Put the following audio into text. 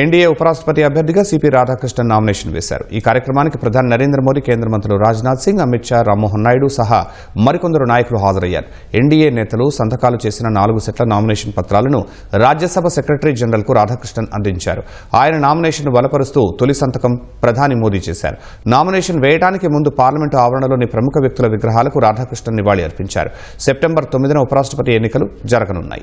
NDA ఉపరాష్ట్రపతి అభ్యర్థిగా CP Radhakrishnan nomination వేశారు. ఈ కార్యక్రమానికి ప్రధాని నరేంద్ర మోదీ కేంద్ర మంత్రులు రాజ్నాథ్ సింగ్ అమిత్ షా రామ్మోహన్ నాయుడు సహా మరికొందరు నాయకులు హాజరయ్యారు. ఎన్డీఏ నేతలు సంతకాలు చేసిన నాలుగు సెట్ల నామినేషన్ పత్రాలను రాజ్యసభ సెక్రటరీ జనరల్కు రాధాకృష్ణన్ అందించారు. ఆయన నామినేషన్ బలపరుస్తూ తొలి సంతకం ప్రధాని మోదీ చేశారు. నామినేషన్ వేయడానికి ముందు పార్లమెంటు ఆవరణలోని ప్రముఖ వ్యక్తుల విగ్రహాలకు రాధాకృష్ణన్ నివాళి అర్పించారు. సెప్టెంబర్ తొమ్మిదిన ఉపరాష్ట్రపతి ఎన్నికలు జరగనున్నాయి.